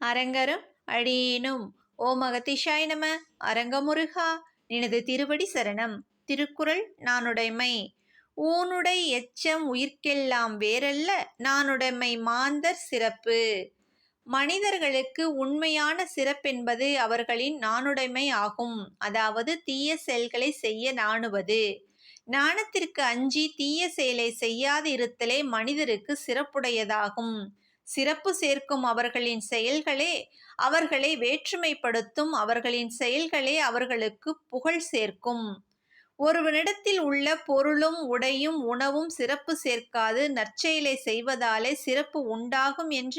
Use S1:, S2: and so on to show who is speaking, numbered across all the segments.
S1: அரங்கரும் அடியேனும். ஓ மகதிஷாய் நம அரங்கமுருகா நினது திருவடி சரணம். திருக்குறள் நானுடைமை. ஊனுடை எச்சம் உயிர்க்கெல்லாம் வேறல்ல நானுடைமை மாந்தர் சிறப்பு. மனிதர்களுக்கு உண்மையான சிறப்பென்பது அவர்களின் நாணுடைமை ஆகும். அதாவது தீய செயல்களை செய்ய நாணுவது. நாணத்திற்கு அஞ்சி தீய செயலை செய்யாது இருத்தலே மனிதருக்கு சிறப்புடையதாகும். சிறப்பு சேர்க்கும் அவர்களின் செயல்களே அவர்களை வேற்றுமைப்படுத்தும் அவர்களின் செயல்களே அவர்களுக்கு புகழ் சேர்க்கும். ஒருவனிடத்தில் உள்ள பொருளும் உடையும் உணவும் சிறப்பு சேர்க்காது. நற்செயலை செய்வதாலே சிறப்பு உண்டாகும் என்ற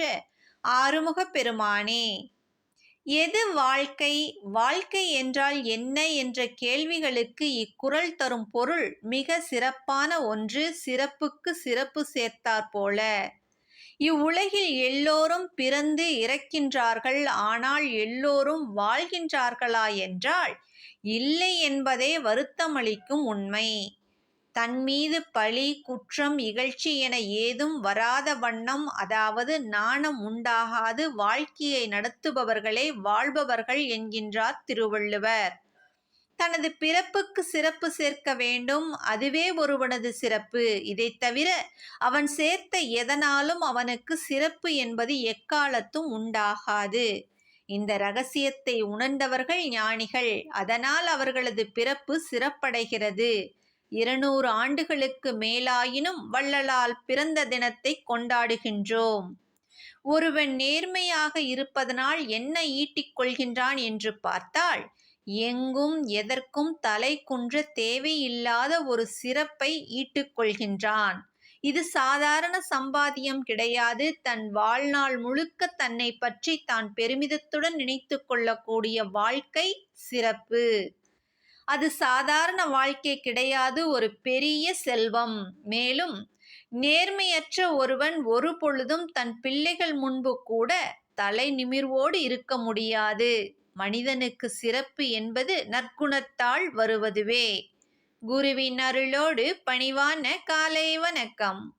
S1: ஆறுமுக பெருமானே. எது வாழ்க்கை? வாழ்க்கை என்றால் என்ன என்ற கேள்விகளுக்கு இக்குரல் தரும் பொருள் மிக சிறப்பான ஒன்று சிறப்புக்கு சிறப்பு சேர்த்தாற் போல இவ்வுலகில் எல்லோரும் பிறந்து இறக்கின்றார்கள் ஆனால் எல்லோரும் வாழ்கின்றார்களா என்றால் இல்லை என்பதே வருத்தமளிக்கும் உண்மை. தன்மீது பழி குற்றம் இகழ்ச்சி என ஏதும் வராத வண்ணம் அதாவது நாணம் உண்டாகாது வாழ்க்கையை நடத்துபவர்களே வாழ்பவர்கள் என்கின்றார் திருவள்ளுவர். தனது பிறப்புக்கு சிறப்பு சேர்க்க வேண்டும். அதுவே ஒருவனது சிறப்பு. இதைத் தவிர அவன் சேர்த்த எதனாலும் அவனுக்கு சிறப்பு என்பது எக்காலத்தும் உண்டாகாது. இந்த ரகசியத்தை உணர்ந்தவர்கள் ஞானிகள். அதனால் அவர்களது பிறப்பு சிறப்படைகிறது. இருநூறு ஆண்டுகளுக்கு மேலாயினும் வள்ளலால் பிறந்த தினத்தை கொண்டாடுகின்றோம். ஒருவன் நேர்மையாக இருப்பதனால் என்ன ஈட்டிக் கொள்கின்றான் என்று பார்த்தால் எங்கும் எதற்கும் தலை குன்ற தேவையில்லாத ஒரு சிறப்பை ஈட்டுக்கொள்கின்றான். இது சாதாரண சம்பாதியம் கிடையாது. தன் வாழ்நாள் முழுக்க தன்னை பற்றி தான் பெருமிதத்துடன் நினைத்து கொள்ளக்கூடிய வாழ்க்கை சிறப்பு. அது சாதாரண வாழ்க்கை கிடையாது. ஒரு பெரிய செல்வம். மேலும் நேர்மையற்ற ஒருவன் ஒரு பொழுதும் தன் பிள்ளைகள் முன்பு கூட தலை நிமிர்வோடு இருக்க முடியாது. மனிதனுக்கு சிறப்பு என்பது நற்குணத்தால் வருவதுவே. குருவின் அருளோடு பணிவான காலை வணக்கம்.